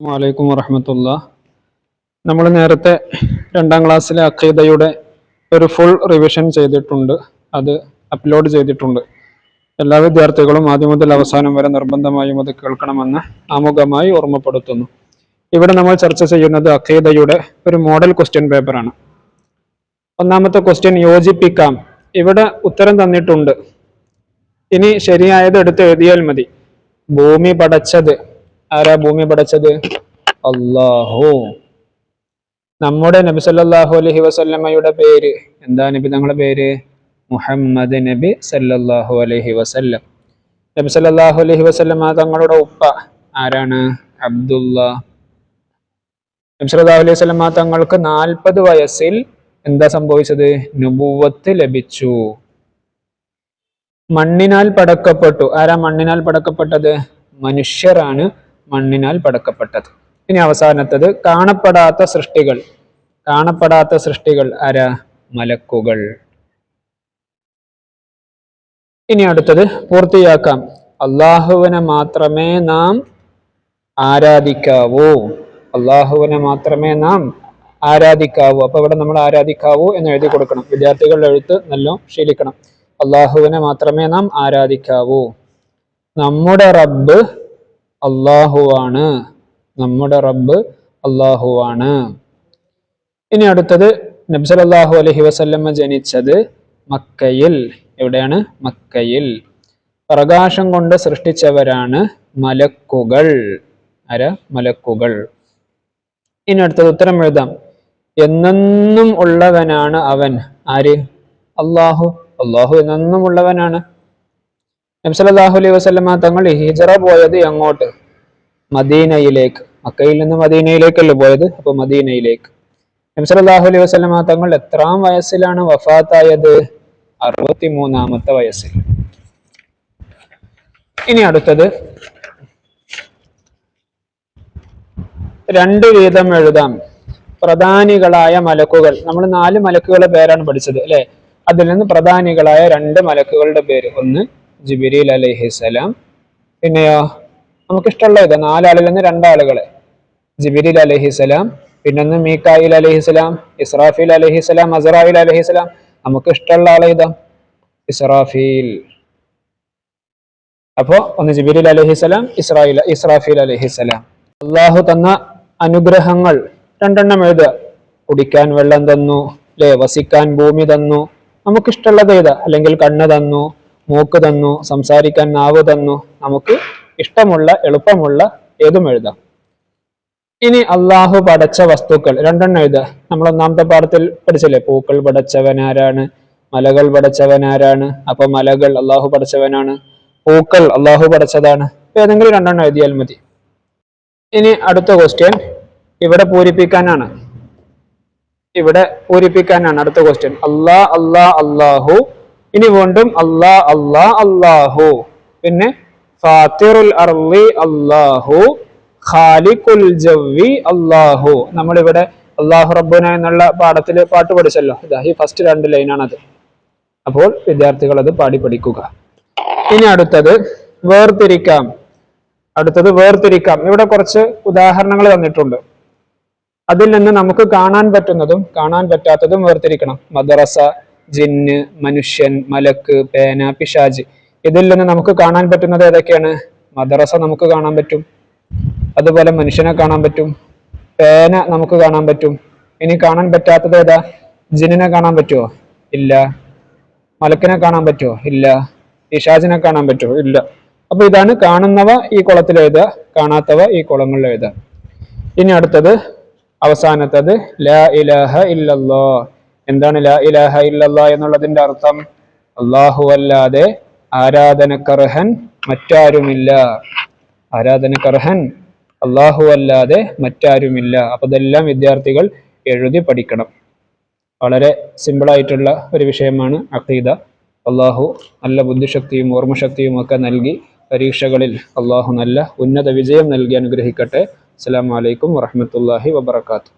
വലൈക്കും വറഹമത്തുള്ള. നമ്മൾ നേരത്തെ രണ്ടാം ക്ലാസ്സിലെ അഖീദയുടെ ഒരു ഫുൾ റിവിഷൻ ചെയ്തിട്ടുണ്ട്. അത് അപ്ലോഡ് ചെയ്തിട്ടുണ്ട്. എല്ലാ വിദ്യാർത്ഥികളും ആദ്യം മുതൽ അവസാനം വരെ നിർബന്ധമായും അത് കേൾക്കണമെന്ന് ആമുഖമായി ഓർമ്മപ്പെടുത്തുന്നു. ഇവിടെ നമ്മൾ ചർച്ച ചെയ്യുന്നത് അഖീദയുടെ ഒരു മോഡൽ ക്വസ്റ്റ്യൻ പേപ്പറാണ് ഒന്നാമത്തെ ക്വസ്റ്റ്യൻ യോജിപ്പിക്കാം. ഇവിടെ ഉത്തരം തന്നിട്ടുണ്ട്. ഇനി ശരിയായത് എടുത്ത് എഴുതിയാൽ മതി. ഭൂമി പടച്ചത് ആരാ ഭൂമി പടച്ചത്? അള്ളാഹു നമ്മുടെ നബി സല്ലാഹു അലഹി വസല്ലമയുടെ പേര്. എന്താ നബി തങ്ങളുടെ പേര്? മുഹമ്മദ് നബി സല്ലാഹു അലഹി വസല്ലം. നബി സല്ലാഹു അലഹി വസല്ലമ തങ്ങളുടെ ഉപ്പ ആരാണ്? അബ്ദുള്ള. നബി സല്ലാഹു അലൈഹി വസല്ലമ തങ്ങൾക്ക് നാൽപ്പത് വയസ്സിൽ എന്താ സംഭവിച്ചത്? നുബുവത്ത് ലഭിച്ചു. മണ്ണിനാൽ പടക്കപ്പെട്ടു. ആരാ മണ്ണിനാൽ പടക്കപ്പെട്ടത്? മനുഷ്യരാണ്. മണ്ണിനാൽ പടക്കപ്പെട്ടത്. ഇനി അവസാനത്തത് കാണപ്പെടാത്ത സൃഷ്ടികൾ. കാണപ്പെടാത്ത സൃഷ്ടികൾ ആരാ? മലക്കുകൾ. ഇനി അടുത്തത് പൂർത്തിയാക്കാം. അള്ളാഹുവിനെ മാത്രമേ നാം ആരാധിക്കാവൂ. അള്ളാഹുവിനെ മാത്രമേ നാം ആരാധിക്കാവൂ. അപ്പൊ ഇവിടെ നമ്മൾ ആരാധിക്കാവൂ എന്ന് എഴുതി കൊടുക്കണം. വിദ്യാർത്ഥികളുടെ എഴുത്ത് നല്ല ശീലിക്കണം. അള്ളാഹുവിനെ മാത്രമേ നാം ആരാധിക്കാവൂ. നമ്മുടെ റബ്ബ് അള്ളാഹുവാണ്. നമ്മുടെ റബ്ബ് അള്ളാഹുവാണ്. ഇനി അടുത്തത് നബ്സലല്ലാഹു അലഹി വസല്ലമ്മ ജനിച്ചത് മക്കയിൽ. എവിടെയാണ്? മക്കയിൽ. പ്രകാശം കൊണ്ട് സൃഷ്ടിച്ചവരാണ് മലക്കുകൾ. ആര? മലക്കുകൾ. ഇനി അടുത്തത് ഉത്തരം എഴുതാം. എന്നെന്നും ഉള്ളവനാണ് അവൻ. ആര്? അള്ളാഹു. അള്ളാഹു എന്നെന്നും ഉള്ളവനാണ്. നബ്സലാഹു അലൈഹി വസ്ലമ തങ്ങൾ ഹിജറ പോയത് എങ്ങോട്ട്? മദീനയിലേക്ക്. മക്കയിൽ നിന്ന് മദീനയിലേക്കല്ലേ പോയത്? അപ്പൊ മദീനയിലേക്ക്. നബ്സലാഹു അലൈഹി വസ്ലമ തങ്ങൾ എത്രാം വയസ്സിലാണ് വഫാത്തായത്? അറുപത്തി മൂന്നാമത്തെ വയസ്സിൽ. ഇനി അടുത്തത്. രണ്ട് വീതം എഴുതാം. പ്രധാനികളായ മലക്കുകൾ. നമ്മൾ നാല് മലക്കുകളുടെ പേരാണ് പഠിച്ചത് അല്ലെ? അതിൽ നിന്ന് പ്രധാനികളായ രണ്ട് മലക്കുകളുടെ പേര്. ഒന്ന് ജിബിരിൽ അലഹിസലാം പിന്നെയോ നമുക്കിഷ്ടമുള്ള ഇത് നാലാളിൽ നിന്ന് രണ്ടാളുകളെ. ജിബിരിൽ അലഹിസലാം പിന്നൊന്ന് മീക്കായിൽ അലഹിസലാം ഇസ്രാഫീൽ അലഹിസലാം അസറായിൽ അലഹിസലാം നമുക്ക് ഇഷ്ടമുള്ള ആളെ ഇതാ ഇസ്രാഫീൽ. അപ്പോ ഒന്ന് ജിബിരിൽ അലഹിസലാം ഇസ്രായിൽ ഇസ്രാഫീൽ അലഹിസലാം അള്ളാഹു തന്ന അനുഗ്രഹങ്ങൾ രണ്ടെണ്ണം എഴുതുക. കുടിക്കാൻ വെള്ളം തന്നു അല്ലെ വസിക്കാൻ ഭൂമി തന്നു. നമുക്കിഷ്ടമുള്ളത് ഏതാ? അല്ലെങ്കിൽ കണ്ണ് തന്നു മൂക്ക് തന്നു സംസാരിക്കാൻ നാവ് തന്നു നമുക്ക് ഇഷ്ടമുള്ള എളുപ്പമുള്ള ഏതും എഴുതാം. ഇനി അള്ളാഹു പടച്ച വസ്തുക്കൾ. രണ്ടെണ്ണം എഴുതുക. നമ്മൾ ഒന്നാമത്തെ പാഠത്തിൽ പഠിച്ചല്ലേ? പൂക്കൾ പടച്ചവനാരാണ്? മലകൾ പടച്ചവനാരാണ്? അപ്പൊ മലകൾ അള്ളാഹു പടച്ചവനാണ്. പൂക്കൾ അള്ളാഹു പടച്ചതാണ്. ഏതെങ്കിലും രണ്ടെണ്ണം എഴുതിയാൽ മതി. ഇനി അടുത്ത ക്വസ്റ്റ്യൻ ഇവിടെ പൂരിപ്പിക്കാനാണ്. ഇവിടെ പൂരിപ്പിക്കാനാണ് അടുത്ത ക്വസ്റ്റ്യൻ അള്ളാ അള്ളാ അള്ളാഹു ഇനി വീണ്ടും അല്ലാ അല്ലാ അല്ലാഹു. പിന്നെ ഫാത്തിറുൽ അർലി അല്ലാഹു. ഖാലിഖുൽ ജവ്വി അള്ളാഹു നമ്മളിവിടെ അള്ളാഹു റബ്ബുന എന്നുള്ള പാഠത്തിൽ പാട്ട് പഠിച്ചല്ലോ. ഇതാ ഈ ഫസ്റ്റ് രണ്ട് ലൈനാണത് അപ്പോൾ വിദ്യാർത്ഥികൾ അത് പാടി പഠിക്കുക. ഇനി അടുത്തത് വേർതിരിക്കാം. അടുത്തത് വേർതിരിക്കാം. ഇവിടെ കുറച്ച് ഉദാഹരണങ്ങൾ തന്നിട്ടുണ്ട് അതിൽ നിന്ന് നമുക്ക് കാണാൻ പറ്റുന്നതും കാണാൻ പറ്റാത്തതും വേർതിരിക്കണം. മദ്രസ ജിന്ന് മനുഷ്യൻ മലക്ക് പേന പിശാജ് ഇതിൽ നിന്ന് നമുക്ക് കാണാൻ പറ്റുന്നത് ഏതൊക്കെയാണ്? മദ്രസ നമുക്ക് കാണാൻ പറ്റും. അതുപോലെ മനുഷ്യനെ കാണാൻ പറ്റും. പേന നമുക്ക് കാണാൻ പറ്റും. ഇനി കാണാൻ പറ്റാത്തത് ഏതാ? ജിന്നിനെ കാണാൻ പറ്റുമോ ഇല്ല. മലക്കിനെ കാണാൻ പറ്റുമോ ഇല്ല. പിശാജിനെ കാണാൻ പറ്റുമോ ഇല്ല. അപ്പൊ ഇതാണ് കാണുന്നവ ഈ കുളത്തിൽ എഴുതുക കാണാത്തവ ഈ കുളങ്ങളിൽ എഴുതുക. ഇനി അടുത്തത് അവസാനത്തത് ലാ ഇലഹ ഇല്ലല്ലോ എന്താണ് ലാ ഇലാഹ ഇല്ലല്ലാ എന്നുള്ളതിന്റെ അർത്ഥം? അള്ളാഹു അല്ലാതെ ആരാധനക്കർഹൻ മറ്റാരുമില്ല. ആരാധനക്കർഹൻ അള്ളാഹു അല്ലാതെ മറ്റാരുമില്ല. അപ്പൊ ഇതെല്ലാം വിദ്യാർത്ഥികൾ എഴുതി പഠിക്കണം. വളരെ സിമ്പിളായിട്ടുള്ള ഒരു വിഷയമാണ് അഖീദ. അള്ളാഹു നല്ല ബുദ്ധിശക്തിയും ഓർമ്മശക്തിയും ഒക്കെ നൽകി പരീക്ഷകളിൽ അള്ളാഹു നല്ല ഉന്നത വിജയം നൽകി അനുഗ്രഹിക്കട്ടെ. അസ്സാം വലൈക്കും വറഹമത്തല്ലാഹി വബർക്കാത്തു